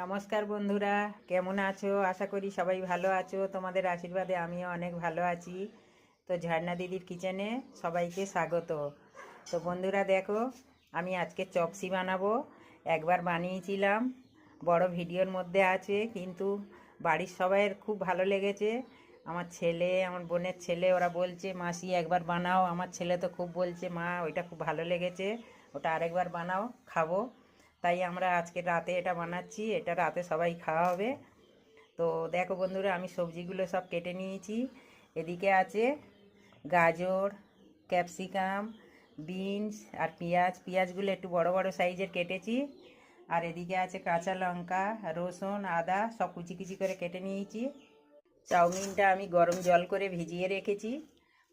নমস্কার বন্ধুরা, কেমন আছো? আশা করি সবাই ভালো আছো। তোমাদের আশীর্বাদে আমিও অনেক ভালো আছি। তো ঝর্ণা দিদির কিচেনে সবাইকে স্বাগত। তো বন্ধুরা দেখো, আমি আজকে চপসি বানাবো। একবার বানিয়েছিলাম, বড় ভিডিওর মধ্যে আছে, কিন্তু বাড়ির সবাইয়ের খুব ভালো লেগেছে। আমার ছেলে, আমার বোনের ছেলে, ওরা বলছে, মাসি, একবার বানাও। আমার ছেলে তো খুব বলছে, মা, ওইটা খুব ভালো লেগেছে। ওটা আরেকবার বানাও, খাব। তাই আমরা আজকে রাতে এটা বানাচ্ছি, এটা রাতে সবাই খাওয়া হবে তো দেখো বন্ধুরা, আমি সবজিগুলো সব কেটে নিয়েছি। এদিকে আছে গাজর, ক্যাপসিকাম, বিনস আর পেঁয়াজ। পেঁয়াজগুলো একটু বড় বড় সাইজের কেটেছি। আর এদিকে আছে কাঁচা লঙ্কা, রসুন, আদা, সব কুচি কুচি করে কেটে নিয়েছি। চাউমিনটা আমি গরম জল করে ভিজিয়ে রেখেছি।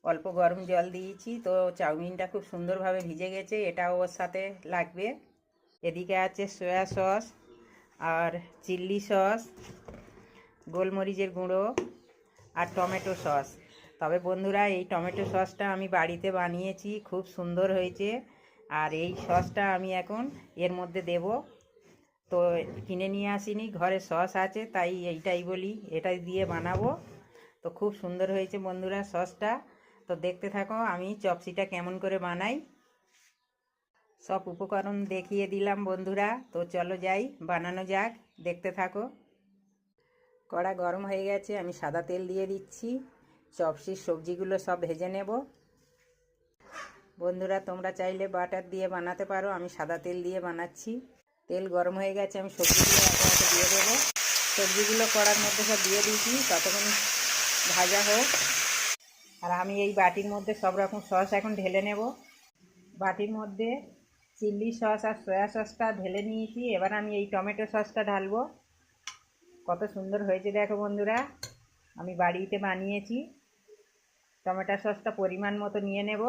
অল্প গরম জল দিয়েছি। তো চাউমিনটা খুব সুন্দরভাবে ভিজে গেছে, এটাও ওর সাথে লাগবে। এদিকে আছে সয়া সস আর চিল্লি সস গোলমরিচের গুঁড়ো আর টমেটো সস তবে বন্ধুরা, এই টমেটো সসটা আমি বাড়িতে বানিয়েছি, খুব সুন্দর হয়েছে। আর এই সসটা আমি এখন এর মধ্যে দেব। তো কিনে নিয়ে আসিনি, ঘরে সস আছে, তাই এইটাই বলি, এটাই দিয়ে বানাবো। তো খুব সুন্দর হয়েছে বন্ধুরা সসটা তো দেখতে থাকো, আমি চপসিটা কেমন করে বানাই। সব উপকরণ দেখিয়ে দিলাম বন্ধুরা। তো চলো যাই, বানানো যাক, দেখতে থাকো। কড়া গরম হয়ে গেছে, আমি সাদা তেল দিয়ে দিচ্ছি। চপসির সবজিগুলো সব ভেজে নেব। বন্ধুরা, তোমরা চাইলে বাটার দিয়ে বানাতে পারো, আমি সাদা তেল দিয়ে বানাচ্ছি। তেল গরম হয়ে গেছে, আমি সবজিগুলো একে একে দিয়ে দেবো। সবজিগুলো কড়ার মধ্যে সব দিয়ে দিয়েছি, ততক্ষণ ভাজা হোক। আর আমি এই বাটির মধ্যে সব রকম সস এখন ঢেলে নেব। বাটির মধ্যে চিল্লি সস আর সয়া সসটা ঢেলে নিয়েছি। এবার আমি এই টমেটো সসটা ঢালবো। কত সুন্দর হয়েছে দেখো বন্ধুরা। আমি বাড়িতে বানিয়েছি। টমেটো সসটা পরিমাণ মতো নিয়ে নেব।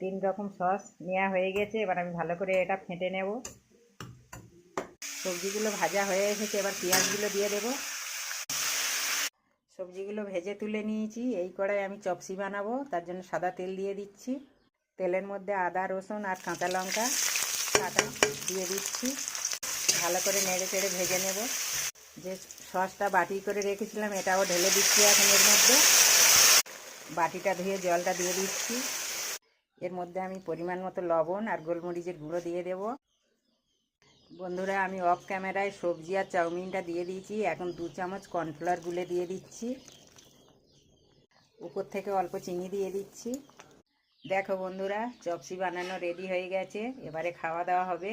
তিন রকম সস নেওয়া হয়ে গেছে। এবার আমি ভালো করে এটা ফেটে নেব। সবজিগুলো ভাজা হয়ে এসেছে। এবার পেঁয়াজগুলো দিয়ে দেবো। সবজিগুলো ভেজে তুলে নিয়েছি। এই কড়াই আমি চপসি বানাবো। তার জন্য সাদা তেল দিয়ে দিচ্ছি। তেলের মধ্যে আদা, রসুন আর কাঁচা লঙ্কা কাটা দিয়ে দিচ্ছি। ভালো করে নেড়ে চেড়ে ভেজে নেব। যে সসটা বাটি করে রেখেছিলাম, এটাও ঢেলে দিচ্ছি এখন এর মধ্যে। বাটিটা ধুয়ে জলটা দিয়ে দিচ্ছি। এর মধ্যে আমি পরিমাণ মতো লবণ আর গোলমরিচের গুঁড়ো দিয়ে দেব। বন্ধুরা, আমি অফ ক্যামেরায় সবজি আর চাউমিনটা দিয়ে দিয়েছি। এখন দু চামচ কর্নফ্লাওয়ার গুলে দিয়ে দিচ্ছি। উপর থেকে অল্প চিনি দিয়ে দিচ্ছি। দেখো বন্ধুরা চপসি বানানো রেডি হয়ে গেছে। এবারে খাওয়া দাওয়া হবে।